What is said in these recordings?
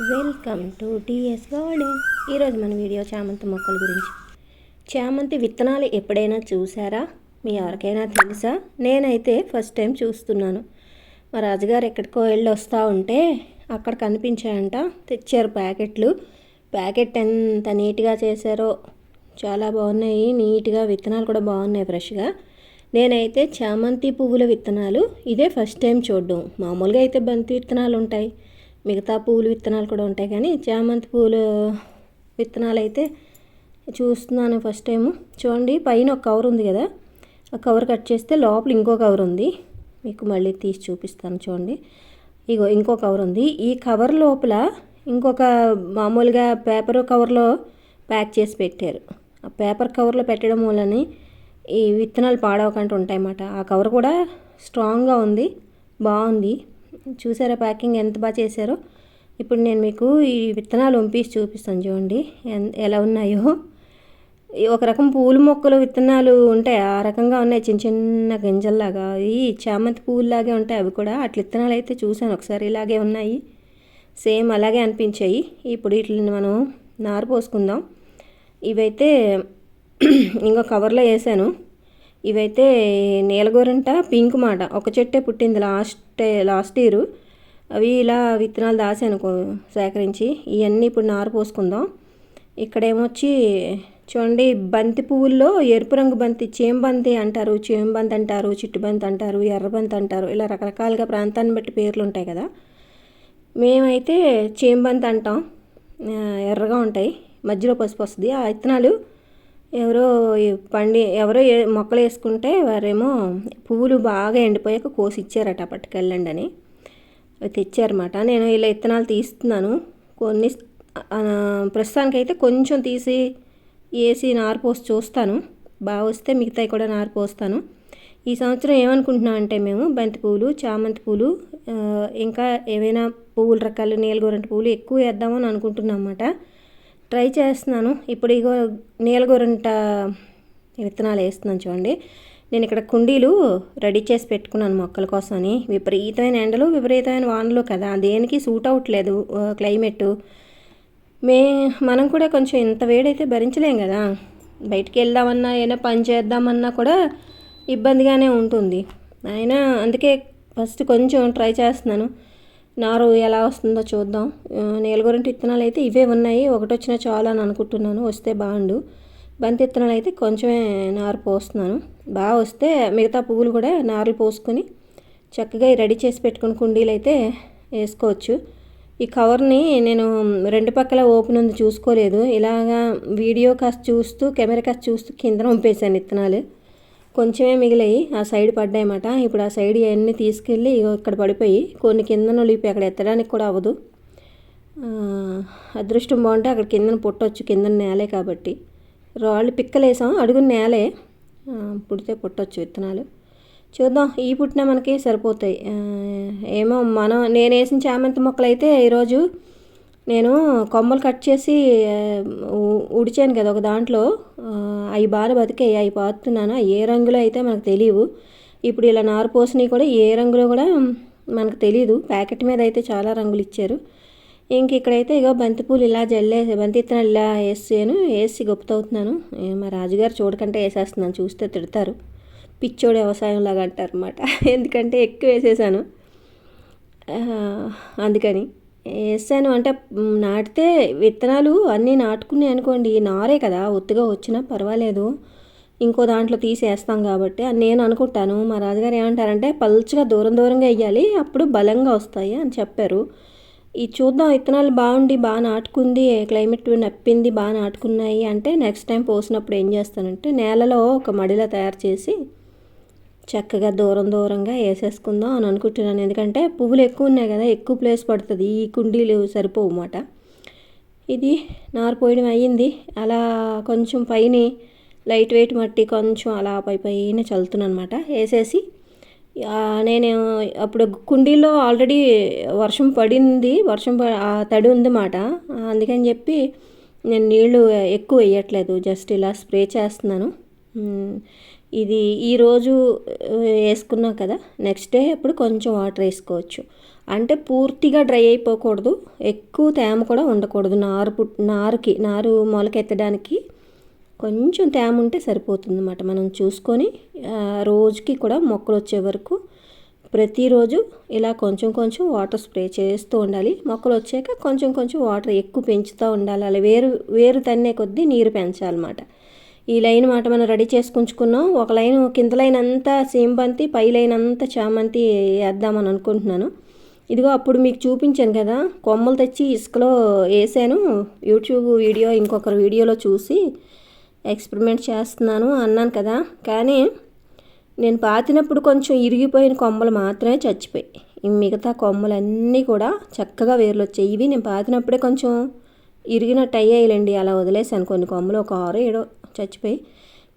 Welcome to DS garden ఈరోజు మన video చామంతి మొక్కల గురించి. చామంతి విత్తనాలు ఎప్పుడైనా చూసారా? మీ ఎవరికైనా తెలుసా? నేనైతే ఫస్ట్ టైం చూస్తున్నాను. మా రాజుగారు ఎక్కడికో వెళ్ళి వస్తూ ఉంటే అక్కడ కనిపించాయంట. తెచ్చారు ప్యాకెట్లు. ప్యాకెట్ ఎంత నీట్గా చేశారో. చాలా బాగున్నాయి. నీట్గా విత్తనాలు కూడా బాగున్నాయి ఫ్రెష్గా. నేనైతే చామంతి పువ్వుల విత్తనాలు ఇదే ఫస్ట్ టైం చూడడం. మామూలుగా అయితే బంతి విత్తనాలు ఉంటాయి. మిగతా పూలు విత్తనాలు కూడా ఉంటాయి కానీ చామంతి పూలు విత్తనాలు అయితే చూస్తున్నాను ఫస్ట్ టైము. చూడండి పైన ఒక కవర్ ఉంది కదా. ఆ కవర్ కట్ చేస్తే లోపల ఇంకో కవర్ ఉంది. మీకు మళ్ళీ తీసి చూపిస్తాను చూడండి. ఇగో ఇంకో కవర్ ఉంది. ఈ కవర్ లోపల ఇంకొక మామూలుగా పేపర్ కవర్లో ప్యాక్ చేసి పెట్టారు. ఆ పేపర్ కవర్లో పెట్టడం వలని ఈ విత్తనాలు పాడవకుండా ఉంటాయన్నమాట. ఆ కవర్ కూడా స్ట్రాంగ్గా ఉంది బాగుంది. చూసారా ప్యాకింగ్ ఎంత బాగా చేశారో? ఇప్పుడు నేను మీకు ఈ విత్తనాలు వంపేసి చూపిస్తాను చూడండి ఎన్- ఎలా ఉన్నాయో. ఒక రకం పూల మొక్కలు విత్తనాలు ఉంటాయి ఆ రకంగా ఉన్నాయి చిన్న చిన్న గింజల్లాగా. ఈ చామంతి పువ్వులాగే ఉంటాయి అవి కూడా. అట్ల విత్తనాలు అయితే చూశాను ఒకసారి ఇలాగే ఉన్నాయి. సేమ్ అలాగే అనిపించాయి. ఇప్పుడు వీటిని మనం నారు పోసుకుందాం. ఇవైతే ఇంకో కవర్లో వేసాను. ఇవైతే నీలగోరంట పింక్ మాట. ఒక చెట్టే పుట్టింది లాస్ట్ లాస్ట్ ఇయర్. అవి ఇలా విత్తనాలు దాసాను సేకరించి ఇవన్నీ ఇప్పుడు నారు పోసుకుందాం. ఇక్కడేమొచ్చి చూడండి బంతి పువ్వుల్లో ఎరుపు రంగు బంతి చేంబంతి అంటారు చేంబంతి అంటారు చిట్టుబంతి అంటారు ఎర్రబంతి అంటారు ఇలా రకరకాలుగా ప్రాంతాన్ని బట్టి పేర్లు ఉంటాయి కదా. మేమైతే చేంబంతి అంటాం. ఎర్రగా ఉంటాయి. మధ్యలో పసుపు వస్తుంది. ఆ విత్తనాలు ఎవరో పండి ఎవరో ఏ- మొక్కలు వేసుకుంటే వారేమో పువ్వులు బాగా ఎండిపోయాక కోసి ఇచ్చారట పట్టుకెళ్ళండి అని తెచ్చారన్నమాట. నేను ఇలా ఇత్తనాలు తీస్తున్నాను. కొన్ని ప్రస్తుతానికైతే కొంచెం తీసి వేసి నారు పోసి చూస్తాను. బాగా వస్తే మిగతాయి కూడా నారు పోస్తాను. ఈ సంవత్సరం ఏమనుకుంటున్నాం అంటే మేము బంతి పువ్వులు చామంతి పువ్వులు ఇంకా ఏవైనా పువ్వుల రకాలు నీలగొరంటి పువ్వులు ఎక్కువ వేద్దామని అనుకుంటున్నాం అన్నమాట. ట్రై చేస్తున్నాను. ఇప్పుడు ఇగో నీలగొరంట విత్తనాలు వేస్తున్నాను చూడండి. నేను ఇక్కడ కుండీలు రెడీ చేసి పెట్టుకున్నాను మొక్కల కోసమని. విపరీతమైన ఎండలు విపరీతమైన వానలు కదా. దేనికి సూట్ అవ్వట్లేదు క్లైమేట్. మే మనం కూడా కొంచెం ఇంత వేడైతే భరించలేం కదా. బయటికి వెళ్దామన్నా ఏమైనా పని చేద్దామన్నా కూడా ఇబ్బందిగానే ఉంటుంది. అయినా అందుకే ఫస్ట్ కొంచెం ట్రై చేస్తున్నాను. నారు ఎలా వస్తుందో చూద్దాం. ఆ, నీలగొరంటి విత్తనాలు అయితే ఇవే ఉన్నాయి. ఒకటి వచ్చినా చాలు అని అనుకుంటున్నాను. వస్తే బాగుండు. బంతి విత్తనాలు అయితే కొంచెమే నారు పోస్తున్నాను. బాగా వస్తే మిగతా పువ్వులు కూడా నారులు పోసుకొని చక్కగా రెడీ చేసి పెట్టుకుని కుండీలు అయితే వేసుకోవచ్చు. ఈ కవర్ని నేను రెండు పక్కల ఓపెన్ ఉంది చూసుకోలేదు. ఇలాగా వీడియో కాస్త చూస్తూ కెమెరా కాస్త చూస్తూ కింద పంపేశాను విత్తనాలు కొంచెమే మిగిలాయి. ఆ సైడ్ పడ్డాయన్నమాట. ఇప్పుడు ఆ సైడ్ ఇవన్నీ తీసుకెళ్ళి ఇక్కడ పడిపోయి కొన్ని కింద నొలిపి అక్కడ ఎత్తడానికి కూడా అవ్వదు. అదృష్టం బాగుంటే అక్కడ కిందన పుట్టొచ్చు. కింద నేలే కాబట్టి. రాళ్ళు పిక్కలేసాం. అడుగు నేలే. పుడితే పుట్టొచ్చు విత్తనాలు. చూద్దాం. ఈ పుట్టిన మనకి సరిపోతాయి. ఏమో మనం నేను వేసిన చామంతి మొక్కలు అయితే ఈరోజు నేను కొమ్మలు కట్ చేసి ఉడిచాను కదా ఒక దాంట్లో. అవి బాగా బతికాయి అవి పాతున్నాను? ఏ రంగులో అయితే మనకు తెలియవు ఇప్పుడు ఇలా నారు పోసినవి కూడా ఏ రంగులో కూడా మనకు తెలియదు ప్యాకెట్ మీద అయితే చాలా రంగులు ఇచ్చారు. ఇంక ఇక్కడైతే ఇగో బంతిపూలు ఇలా జల్లేసి బంతి ఇత్తనాలు ఇలా వేసాను వేసి గొప్పతవుతున్నాను. మా రాజుగారు చూడకంటే వేసేస్తున్నాను చూస్తే తిడతారు. పిచ్చోడు వ్యవసాయం లాగా అంటారు అనమాట ఎందుకంటే ఎక్కువ వేసేసాను. అందుకని. వేసాను. అంటే నాటితే విత్తనాలు అన్నీ నాటుకున్నాయి అనుకోండి. నారే కదా ఒత్తుగా వచ్చినా పర్వాలేదు. ఇంకో దాంట్లో తీసేస్తాం కాబట్టి. అని నేను అనుకుంటాను. మా రాజుగారు ఏమంటారంటే పల్చగా దూరం దూరంగా వేయాలి అప్పుడు బలంగా వస్తాయి అని చెప్పారు. ఈ చూద్దాం విత్తనాలు బాగుండి బాగా నాటుకుంది క్లైమేట్ నప్పింది బాగా నాటుకున్నాయి అంటే నెక్స్ట్ టైం పోసినప్పుడు ఏం చేస్తానంటే నేలలో ఒక మడిలో తయారు చేసి చక్కగా దూరం దూరంగా వేసేసుకుందాం అని అనుకుంటున్నాను. ఎందుకంటే పువ్వులు ఎక్కువ ఉన్నాయి కదా ఎక్కువ ప్లేస్ పడుతుంది. ఈ కుండీలు సరిపోవు అన్నమాట. ఇది నారు పోయడం అయ్యింది. అలా కొంచెం పైన లైట్ వెయిట్ మట్టి కొంచెం అలా పై పైన చల్లుతున్నాను అనమాట వేసేసి నేను అప్పుడు కుండీలో ఆల్రెడీ వర్షం పడింది. వర్షం తడి ఉందన్నమాట. అందుకని చెప్పి నేను నీళ్ళు ఎక్కువ వేయట్లేదు. జస్ట్ ఇలా స్ప్రే చేస్తున్నాను. ఇది ఈరోజు వేసుకున్నాం కదా. నెక్స్ట్ డే అప్పుడు కొంచెం వాటర్ వేసుకోవచ్చు. అంటే పూర్తిగా డ్రై అయిపోకూడదు. ఎక్కువ తేమ కూడా ఉండకూడదు. నారు పుట్ నారుకి నారు మొలకెత్తడానికి కొంచెం తేమ ఉంటే సరిపోతుంది అన్నమాట మనం చూసుకొని రోజుకి కూడా మొక్కలు వచ్చే వరకు ప్రతిరోజు ఇలా కొంచెం కొంచెం వాటర్ స్ప్రే చేస్తూ ఉండాలి. మొక్కలు వచ్చాక కొంచెం కొంచెం వాటర్ ఎక్కువ పెంచుతూ ఉండాలి. అలా వేరు వేరు తన్నే కొద్దీ నీరు పెంచాలన్నమాట. ఈ లైన్ మాట మనం రెడీ చేసుకుంచుకున్నాం. ఒక లైన్ కింద లైన్ అంతా సీంబంతి పై లైన్ అంతా చామంతి వేద్దామని అనుకుంటున్నాను. ఇదిగో అప్పుడు మీకు చూపించాను కదా కొమ్మలు తెచ్చి ఇసుకలో వేసాను. యూట్యూబ్ వీడియో ఇంకొకరు వీడియోలో చూసి ఎక్స్పెరిమెంట్ చేస్తున్నాను అన్నాను కదా. కానీ నేను పాతినప్పుడు కొంచెం ఇరిగిపోయిన కొమ్మలు మాత్రమే చచ్చిపోయి మిగతా కొమ్మలన్నీ కూడా చక్కగా వేర్లు వచ్చాయి. ఇవి నేను పాతినప్పుడే కొంచెం ఇరిగినట్టు అయ్యాయిలేండి అలా వదిలేసాను కొన్ని కొమ్మలు ఒక ఆరు ఏడో చచ్చిపోయి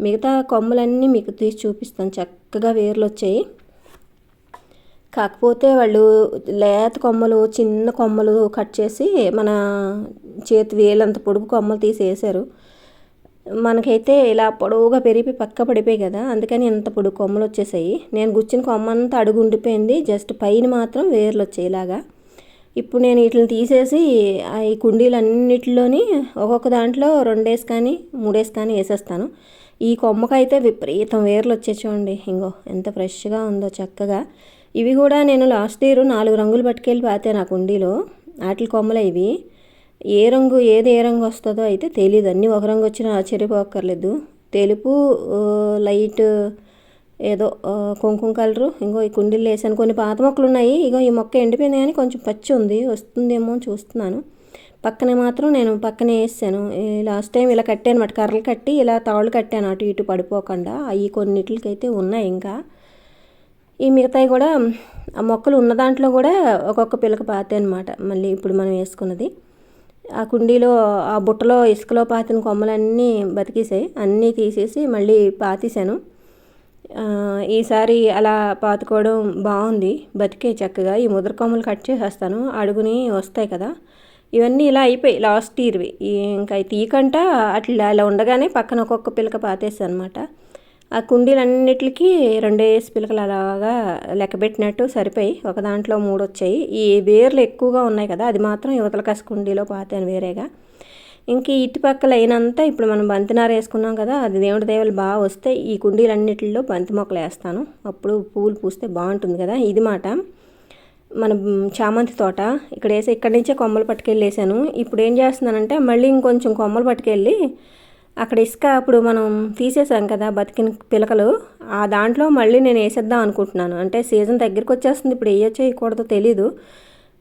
మిగతా కొమ్మలన్నీ మీకు తీసి చూపిస్తాను. చక్కగా వేర్లు వచ్చాయి కాకపోతే వాళ్ళు లేత కొమ్మలు చిన్న కొమ్మలు కట్ చేసి మన చేతి వేలంత పొడుగు కొమ్మలు తీసేసారు. మనకైతే ఇలా పొడవుగా పెరిగి పక్క పడిపోయి కదా అందుకని ఇంత పొడుగు కొమ్మలు వచ్చేసాయి. నేను గుచ్చిన కొమ్మ అంతా అడుగు ఉండిపోయింది. జస్ట్ పైన మాత్రం వేర్లు వచ్చాయి ఇలాగా. ఇప్పుడు నేను వీటిని తీసేసి ఈ కుండీలన్నిటిలోని ఒక్కొక్క దాంట్లో రెండేసి కానీ మూడేసి కానీ వేసేస్తాను. ఈ కొమ్మకైతే విపరీతం వేర్లు వచ్చే చూడండి. ఇంకో ఎంత ఫ్రెష్గా ఉందో చక్కగా. ఇవి కూడా నేను లాస్ట్ ఇయర్ నాలుగు రంగులు పట్టుకెళ్ళి పాతే నా కుండీలో. వాటి కొమ్మలు ఇవి. ఏ రంగు ఏది ఏ రంగు వస్తుందో అయితే తెలియదు అన్నీ ఒక రంగు వచ్చినా ఆశ్చర్యపోక్కర్లేదు. తెలుపు లైట్ ఏదో కుంకుమ కలరు ఇంకో ఈ కుండీలు వేసాను కొన్ని పాత మొక్కలు ఉన్నాయి ఇగో ఈ మొక్క ఎండిపోయింది కానీ కొంచెం పచ్చి ఉంది. వస్తుందేమో చూస్తున్నాను. పక్కనే మాత్రం నేను పక్కనే వేసాను. లాస్ట్ టైం ఇలా కట్టాను అనమాట కర్రలు కట్టి ఇలా తాళ్ళు కట్టాను అటు ఇటు పడిపోకుండా. అవి కొన్నిటికైతే ఉన్నాయి ఇంకా. ఈ మిగతాయి కూడా ఆ మొక్కలు ఉన్న దాంట్లో కూడా ఒక్కొక్క పిల్లక పాతే అనమాట మళ్ళీ ఇప్పుడు మనం వేసుకున్నది. ఆ కుండీలో ఆ బుట్టలో ఇసుకలో పాతిన కొమ్మలన్నీ బతికేసాయి. అన్నీ తీసేసి మళ్ళీ పాతేశాను. ఈసారి అలా పాతుకోవడం బాగుంది. బతికే చక్కగా ఈ ముద్ర కొమ్మలు కట్ చేసేస్తాను. అడుగుని వస్తాయి కదా. ఇవన్నీ ఇలా అయిపోయి లాస్ట్ ఇయర్వి. ఇంకా తీయకంట అట్లా అలా ఉండగానే పక్కన ఒక్కొక్క పిలక పాతేస్తాను అనమాట ఆ కుండీలన్నిటికి రెండేసి పిలకలు అలాగా లెక్కబెట్టినట్టు సరిపోయి ఒక దాంట్లో మూడు వచ్చాయి ఈ వేర్లు ఎక్కువగా ఉన్నాయి కదా అది మాత్రం యువతల కసి కుండీలో పాతాను వేరేగా. ఇంక ఇటుపక్కల అయినంతా ఇప్పుడు మనం బంతినార వేసుకున్నాం కదా అది దేవుడి దేవులు బాగా వస్తే ఈ కుండీలన్నిటిలో బంతి మొక్కలు వేస్తాను. అప్పుడు పూలు పూస్తే బాగుంటుంది కదా ఇది మాట. మన చామంతి తోట ఇక్కడ వేసి ఇక్కడి నుంచే కొమ్మలు పట్టుకెళ్ళి వేసాను. ఇప్పుడు ఏం చేస్తున్నానంటే మళ్ళీ ఇంకొంచెం కొమ్మలు పట్టుకెళ్ళి అక్కడ ఇసుక అప్పుడు మనం తీసేసాం కదా బతికిన పిలకలు ఆ దాంట్లో మళ్ళీ నేను వేసేద్దాం అనుకుంటున్నాను. అంటే సీజన్ దగ్గరికి వచ్చేస్తుంది ఇప్పుడు వేయచ్చో వేయకూడదో తెలీదు.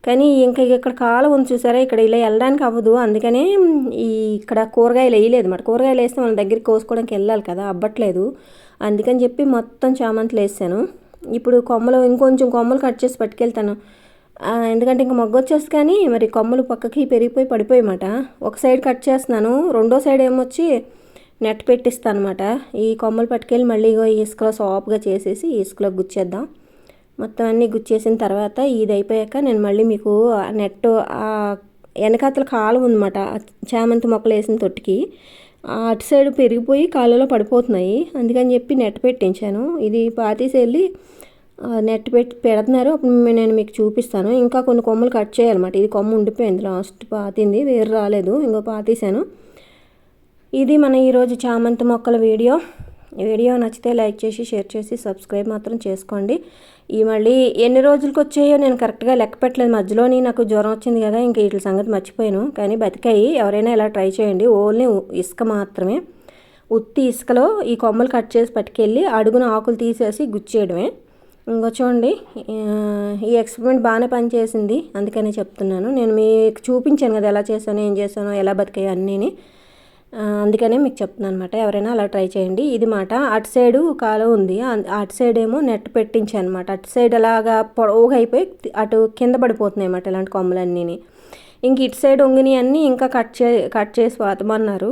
కానీ ఇంకా ఇక్కడ కాలం ఉంది చూసారా? ఇక్కడ ఇలా వెళ్ళడానికి అవ్వదు. అందుకనే ఈ ఇక్కడ కూరగాయలు వేయలేదు మాట కూరగాయలు వేస్తే మన దగ్గరికి కోసుకోవడానికి వెళ్ళాలి కదా అవ్వట్లేదు. అందుకని చెప్పి మొత్తం చామంతులు వేసాను. ఇప్పుడు కొమ్మలు ఇంకొంచెం కొమ్మలు కట్ చేసి పట్టుకెళ్తాను. ఎందుకంటే ఇంకా మొగ్గ వచ్చేసి కానీ మరి కొమ్మలు పక్కకి పెరిగిపోయి పడిపోయమాట ఒక సైడ్ కట్ చేస్తున్నాను. రెండో సైడ్ ఏమొచ్చి నెట్ పెట్టిస్తాను అనమాట ఈ కొమ్మలు పట్టుకెళ్ళి మళ్ళీ ఇసుకలో సాఫ్గా చేసేసి ఇసుకలో గుచ్చేద్దాం. మొత్తం అన్నీ గుచ్చేసిన తర్వాత ఇది అయిపోయాక నేను మళ్ళీ మీకు నెట్ వెనకాతల కాలం ఉందన్నమాట చామంతి మొక్కలు వేసిన తొట్టికి. అటు సైడ్ పెరిగిపోయి కాళ్ళలో పడిపోతున్నాయి. అందుకని చెప్పి నెట్ పెట్టించాను. ఇది పాతీసి వెళ్ళి నెట్ పెట్టి పెడుతున్నారు. అప్పుడు నేను మీకు చూపిస్తాను. ఇంకా కొన్ని కొమ్మలు కట్ చేయాలన్నమాట. ఇది కొమ్మ ఉండిపోయింది లాస్ట్ పాతింది. వేరు రాలేదు. ఇంకో పాతీసాను. ఇది మన ఈరోజు చామంతి మొక్కల వీడియో. వీడియో నచ్చితే లైక్ చేసి షేర్ చేసి సబ్స్క్రైబ్ మాత్రం చేసుకోండి. ఈ మళ్ళీ ఎన్ని రోజులకు వచ్చాయో నేను కరెక్ట్గా లెక్క పెట్టలేదు. మధ్యలోని నాకు జ్వరం వచ్చింది కదా ఇంక వీటి సంగతి మర్చిపోయాను. కానీ బతికాయి. ఎవరైనా ఇలా ట్రై చేయండి. ఓన్లీ ఇసుక మాత్రమే. ఉత్తి ఇసుకలో ఈ కొమ్మలు కట్ చేసి పట్టుకెళ్ళి అడుగున ఆకులు తీసేసి గుచ్చేయడమే. ఇంకో చూడండి. ఈ ఎక్స్పెరిమెంట్ బాగానే పనిచేసింది. అందుకనే చెప్తున్నాను. నేను మీకు చూపించాను కదా ఎలా చేశాను ఏం చేశాను ఎలా బతికాయి అన్నీని. అందుకనే మీకు చెప్తున్నాను అనమాట ఎవరైనా అలా ట్రై చేయండి. ఇది మాట. అటు సైడు కాలువ ఉంది. అటు సైడ్ ఏమో నెట్ పెట్టించాను అనమాట అటు సైడ్ అలాగా పొడవుగా అయిపోయి అటు కింద పడిపోతున్నాయి అన్నమాట ఇలాంటి కొమ్మలన్నీ ఇంక ఇటు సైడ్ ఒంగిని అన్నీ ఇంకా కట్ చే కట్ చేసి పాతమన్నారు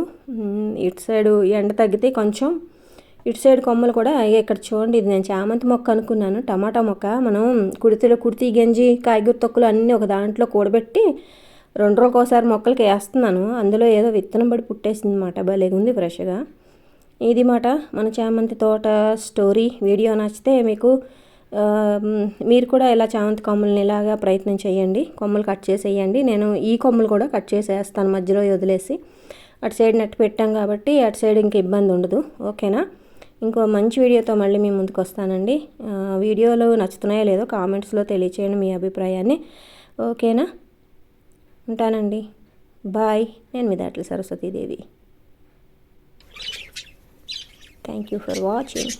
ఇటు సైడు ఎండ తగ్గితే కొంచెం ఇటు సైడ్ కొమ్మలు కూడా ఇక్కడ చూడండి ఇది నేను చామంతి మొక్క అనుకున్నాను. టమాటా మొక్క. మనం కుడితిలో కుర్తి గంజి కాయగూర తొక్కులు అన్నీ ఒక దాంట్లో కూడబెట్టి రెండు రోజుకోసారి మొక్కలకి వేస్తున్నాను. అందులో ఏదో విత్తనం పడి పుట్టేసింది అనమాట భలే ఉంది ఫ్రెష్గా ఇది మాట మన చామంతి తోట స్టోరీ వీడియో నచ్చితే మీకు మీరు కూడా ఇలా చామంతి కొమ్మల్ని ఇలాగా ప్రయత్నం చేయండి. కొమ్మలు కట్ చేసేయండి. నేను ఈ కొమ్మలు కూడా కట్ చేసేస్తాను మధ్యలో వదిలేసి. అటు సైడ్ నెట్ పెట్టాం కాబట్టి అటు సైడ్ ఇంక ఇబ్బంది ఉండదు. ఓకేనా ఇంకో మంచి వీడియోతో మళ్ళీ మీ ముందుకు వస్తానండి. వీడియోలు నచ్చుతున్నాయో లేదో కామెంట్స్లో తెలియచేయండి మీ అభిప్రాయాన్ని. ఓకేనా ఉంటానండి. బాయ్. నేను మీ Datla Saraswati Devi. Thank you for watching